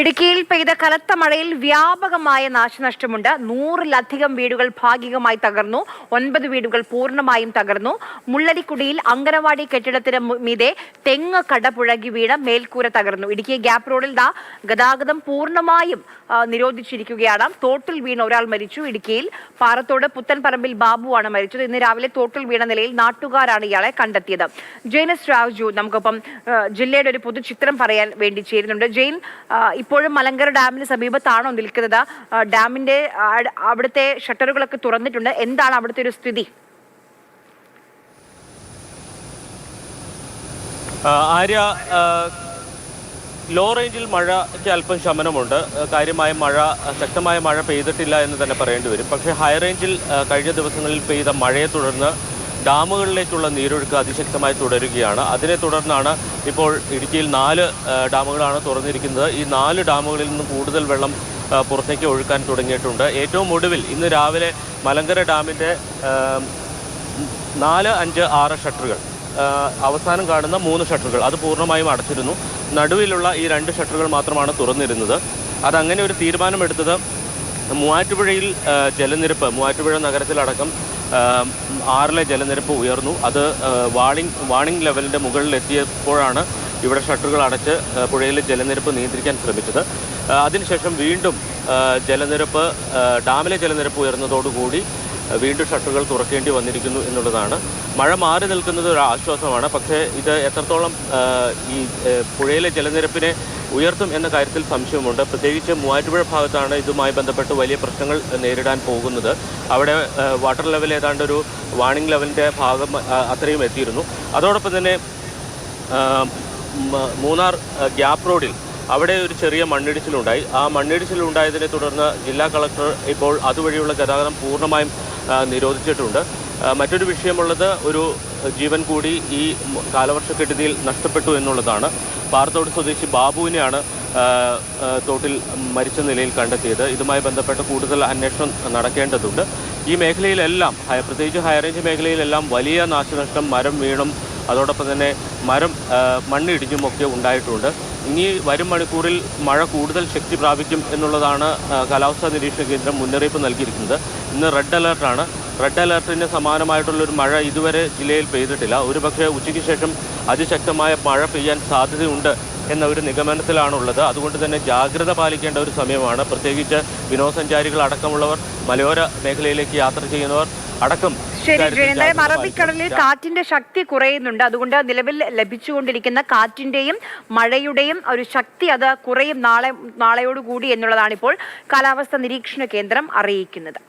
ഇടുക്കിയിൽ പെയ്ത കനത്ത മഴയിൽ വ്യാപകമായ നാശനഷ്ടമുണ്ട്. നൂറിലധികം വീടുകൾ ഭാഗികമായി തകർന്നു. ഒൻപത് വീടുകൾ പൂർണമായും തകർന്നു. മുള്ളരിക്കുടിയിൽ അങ്കനവാടി കെട്ടിടത്തിന് മീതെ തെങ്ങ് കടപുഴകി വീണ് മേൽക്കൂര തകർന്നു. ഇടുക്കി ഗ്യാപ് റോഡിൽ ദാ ഗതാഗതം പൂർണമായും നിരോധിച്ചിരിക്കുകയാണ്. തോട്ടിൽ വീണ് ഒരാൾ മരിച്ചു. ഇടുക്കിയിൽ പാറത്തോട് പുത്തൻപറമ്പിൽ ബാബുവാണ് മരിച്ചത്. ഇന്ന് രാവിലെ തോട്ടിൽ വീണ നിലയിൽ നാട്ടുകാരാണ് ഇയാളെ കണ്ടെത്തിയത്. ജെയിനസ് രാജു നമുക്കൊപ്പം ജില്ലയുടെ ഒരു പൊതുചിത്രം പറയാൻ വേണ്ടി ചേരുന്നുണ്ട്. ജെയിൻ ഇപ്പോഴും മലങ്കര ഡാമിന് സമീപത്താണോ നിൽക്കുന്നത്? ഡാമിന്റെ അവിടുത്തെ ഷട്ടറുകളൊക്കെ തുറന്നിട്ടുണ്ട്. എന്താണ് അവിടുത്തെ ഒരു സ്ഥിതി? ആര്യ ലോ റേഞ്ചിൽ മഴയ്ക്ക് അല്പം ശമനമുണ്ട്. കാര്യമായ മഴ ശക്തമായ മഴ പെയ്തിട്ടില്ല എന്ന് തന്നെ പറയേണ്ടി വരും. പക്ഷേ ഹൈ റേഞ്ചിൽ കഴിഞ്ഞ ദിവസങ്ങളിൽ പെയ്ത മഴയെ തുടർന്ന് ഡാമുകളിലേക്കുള്ള നീരൊഴുക്ക് അതിശക്തമായി തുടരുകയാണ്. അതിനെ തുടർന്നാണ് ഇപ്പോൾ ഇടുക്കിയിൽ നാല് ഡാമുകളാണ് തുറന്നിരിക്കുന്നത്. ഈ നാല് ഡാമുകളിൽ നിന്നും കൂടുതൽ വെള്ളം പുറത്തേക്ക് ഒഴുക്കാൻ തുടങ്ങിയിട്ടുണ്ട്. ഏറ്റവും ഒടുവിൽ ഇന്ന് രാവിലെ മലങ്കര ഡാമിന്റെ നാല് അഞ്ച് ആറ് ഷട്ടറുകൾ അവസാനം കാണുന്ന മൂന്ന് ഷട്ടറുകൾ അത് പൂർണമായും അടച്ചിരുന്നു. നടുവിലുള്ള ഈ രണ്ട് ഷട്ടറുകൾ മാത്രമാണ് തുറന്നിരുന്നത്. അതങ്ങനെ ഒരു തീരുമാനമെടുത്തത് മൂവാറ്റുപുഴയിൽ ജലനിരപ്പ് മൂവാറ്റുപുഴ നഗരത്തിലടക്കം ആറിലെ ജലനിരപ്പ് ഉയർന്നു. അത് വാണിംഗ് വാണിംഗ് ലെവലിന്റെ മുകളിലെത്തിയപ്പോഴാണ് ഇവിടെ ഷട്ടറുകൾ അടച്ച് പുഴയിലെ ജലനിരപ്പ് നിയന്ത്രിക്കാൻ ശ്രമിച്ചത്. അതിനുശേഷം വീണ്ടും ജലനിരപ്പ് ഡാമിലെ ജലനിരപ്പ് ഉയർന്നതോടുകൂടി വീണ്ടും ഷട്ടറുകൾ തുറക്കേണ്ടി വന്നിരിക്കുന്നു എന്നുള്ളതാണ്. മഴ മാറി നിൽക്കുന്നത് ഒരു ആശ്വാസമാണ്. പക്ഷേ ഇത് എത്രത്തോളം ഈ പുഴയിലെ ജലനിരപ്പിനെ ഉയർത്തും എന്ന കാര്യത്തിൽ സംശയമുണ്ട്. പ്രത്യേകിച്ച് മൂവാറ്റുപുഴ ഭാഗത്താണ് ഇതുമായി ബന്ധപ്പെട്ട് വലിയ പ്രശ്നങ്ങൾ നേരിടാൻ പോകുന്നത്. അവിടെ വാട്ടർ ലെവൽ ഏതാണ്ട് ഒരു വാണിംഗ് ലെവലിന്റെ ഭാഗം അത്രയും എത്തിയിരുന്നു. അതോടൊപ്പം തന്നെ മൂന്നാർ ഗ്യാപ്പ് റോഡിൽ അവിടെ ഒരു ചെറിയ മണ്ണിടിച്ചിലുണ്ടായി. ആ മണ്ണിടിച്ചിലുണ്ടായതിനെ തുടർന്ന് ജില്ലാ കളക്ടർ ഇപ്പോൾ അതുവഴിയുള്ള ഗതാഗതം പൂർണമായും നിരോധിച്ചിട്ടുണ്ട്. മറ്റൊരു വിഷയമുള്ളത് ഒരു ജീവൻ കൂടി ഈ കാലവർഷക്കെടുതിയിൽ നഷ്ടപ്പെട്ടു എന്നുള്ളതാണ്. പാറത്തോട് സ്വദേശി ബാബുവിനെയാണ് തോട്ടിൽ മരിച്ച നിലയിൽ കണ്ടെത്തിയത്. ഇതുമായി ബന്ധപ്പെട്ട് കൂടുതൽ അന്വേഷണം നടക്കേണ്ടതുണ്ട്. ഈ മേഖലയിലെല്ലാം പ്രത്യേകിച്ച് ഹൈറേഞ്ച് മേഖലയിലെല്ലാം വലിയ നാശനഷ്ടം മരം വീണും അതോടൊപ്പം തന്നെ മരം ആ, മണ്ണിടിഞ്ഞും ഒക്കെ ഉണ്ടായിട്ടുണ്ട്. ഇനി വരും മണിക്കൂറിൽ മഴ കൂടുതൽ ശക്തി പ്രാപിക്കും എന്നുള്ളതാണ് കാലാവസ്ഥാ നിരീക്ഷണ കേന്ദ്രം മുന്നറിയിപ്പ് നൽകിയിരിക്കുന്നത്. ഇന്ന് റെഡ് അലേർട്ടാണ്. റെഡ് അലേർട്ടിന് സമാനമായിട്ടുള്ളൊരു മഴ ഇതുവരെ ജില്ലയിൽ പെയ്തിട്ടില്ല. ഒരുപക്ഷെ ഉച്ചയ്ക്ക് ശേഷം അതിശക്തമായ മഴ പെയ്യാൻ സാധ്യതയുണ്ട് എന്ന ഒരു നിഗമനത്തിലാണുള്ളത്. അതുകൊണ്ട് തന്നെ ജാഗ്രത പാലിക്കേണ്ട ഒരു സമയമാണ്. പ്രത്യേകിച്ച് വിനോദസഞ്ചാരികൾ അടക്കമുള്ളവർ മലയോര മേഖലയിലേക്ക് യാത്ര ചെയ്യുന്നവർ അടക്കം ശരി എന്തായാലും അറബിക്കടലിൽ കാറ്റിന്റെ ശക്തി കുറയുന്നുണ്ട്. അതുകൊണ്ട് നിലവിൽ ലഭിച്ചുകൊണ്ടിരിക്കുന്ന കാറ്റിന്റെയും മഴയുടെയും ഒരു ശക്തി അത് കുറയും നാളെ നാളെയോടുകൂടി എന്നുള്ളതാണ് ഇപ്പോൾ കാലാവസ്ഥ നിരീക്ഷണ കേന്ദ്രം അറിയിക്കുന്നത്.